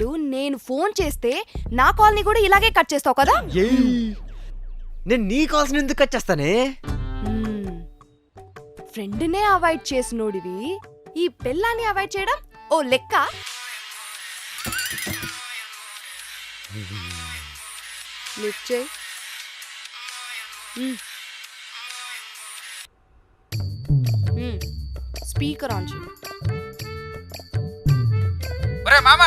ఇప్పుడు నేను ఫోన్ చేస్తే నా కాల్ని కూడా ఇలాగే కట్ చేస్తావు కదా? నేను నీ కాల్సిన ఎందుకు కట్ చేస్తానే? ఫ్రెండ్నే అవాయిడ్ చేసినోడివి ఈ పిల్లాన్ని అవాయిడ్ చేయడం ఓ లెక్క? లిఫ్ట్ చేయి. స్పీకర్ ఆన్ చేయి. ఒరే మామ!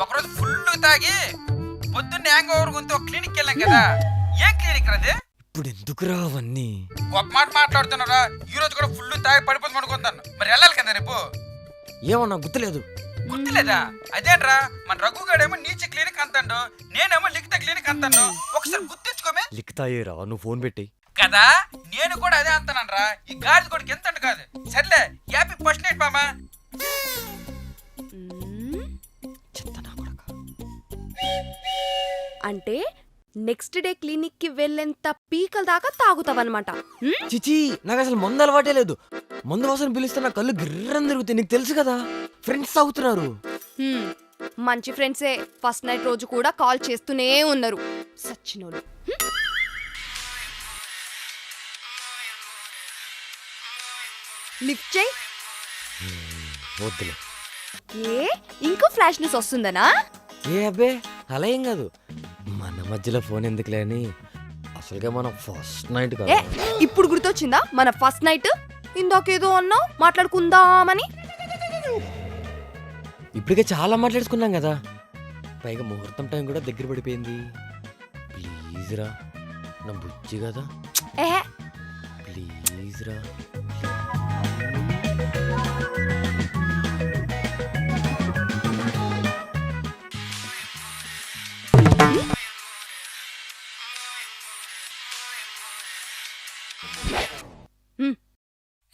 ఒకరోజు ఫుల్ తాగి పొద్దున్నే హ్యాంగ్ ఓవర్ గుంతో క్లినిక్ వెళ్ళాం కదా. ఏం క్లినిక్ అది? ఇప్పుడు ఎందుకురా అవన్నీ? గొప్ప మాట మాట్లాడుతున్నారా ఈ రోజు కూడా ఫుల్ తాగి పడిపోతుంది అనుకుంటాను మరి వెళ్ళాలి కదా రేపు? ఏమన్నా గుర్తులేదు. గుర్తులేదా? అదేంట్రా? మన రఘు గాడేమో నీచి క్లినిక్ అంతాడు నేనేమో లిఖిత క్లినిక్ అంతాను ఒకసారి గుర్తించుకోమే. లిఖితాయేరా నువ్వు ఫోన్ పెట్టి. కదా? నేను కూడా అదే అంటానరా ఈ గాడిద కొడుకు ఎంత కాదు. సర్లే హ్యాపీ ఫస్ట్ నైట్ మ్మ్. అంటే నెక్స్ట్ డే క్లినిక్కి వెళ్ళేంత పీకల దాకా తాగుతావన్నమాట? చిచి నాకు అసలు మందు అలవాటే లేదు. మందు వాసన పిలిస్తే నా కళ్ళు గిర్రం తిరుగుతాయి. నీకు తెలుసు కదా ఫ్రెండ్స్ తాగుతున్నారు హ్మ్. మంచి ఫ్రెండ్సే ఫస్ట్ నైట్ రోజు కూడా కాల్ చేస్తూనే ఉన్నారు. సచ్చినోళ్ళు. లిఫ్ట్ చేయి వద్దులే. ఏ? ఇంకో ఫ్లాష్ న్యూస్ వస్తుందనా? ఏ అబ్బే అలా ఏం కాదు. మధ్యలో ఫోన్ ఎందుకులే అని అసలుగా మనం ఫస్ట్ నైట్ ఏ కదా ఇప్పుడు గుర్తొచ్చిందా? మన ఫస్ట్ నైట్? ఇందాకేదో అన్నావు మాట్లాడుకుందామని? ఇప్పటికే చాలా మాట్లాడుకున్నాం కదా. పైగా ముహూర్తం టైం కూడా దగ్గర పడిపోయింది. ప్లీజ్ రా నా బుజ్జి కదా. ఏహే ప్లీజ్ రా.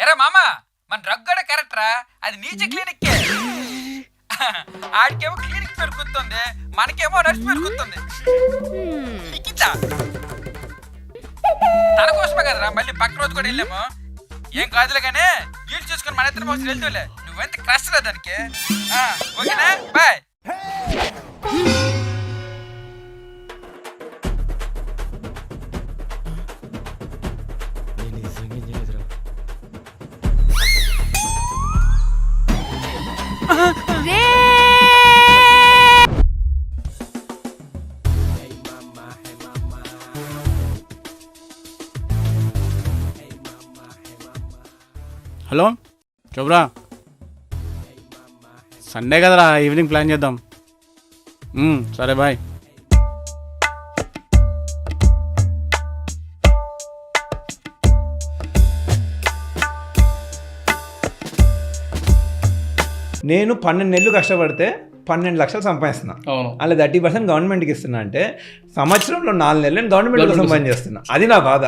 ఎరా మామ మన రగ్గడ కరెక్టరా అది నీచ క్లినిక్ ఆడికేమో క్లినిక్ పెరుగుతుంది మనకేమో నర్స్ పెరుగుతుంది తన కోసమే కదరా మళ్ళీ పక్క రోజు కూడా వెళ్ళాము. ఏం కాదులే కానీ వీళ్ళు చూసుకొని మన ఇద్దరు మోసం వెళ్తూలే. నువ్వెంత క్రష్ రా దానికి? ఆ, ఓకేనా? హలో చెబురా సండే కదరా ఈవినింగ్ ప్లాన్ చేద్దాం. సరే బాయ్ నేను పన్నెండు నెలలు కష్టపడితే పన్నెండు లక్షలు సంపాదిస్తున్నా. అలా థర్టీ పర్సెంట్ గవర్నమెంట్కి ఇస్తున్నా అంటే సంవత్సరంలో నాలుగు నెలలు నేను గవర్నమెంట్ కోసం Government పని చేస్తున్నా అది నా బాధ.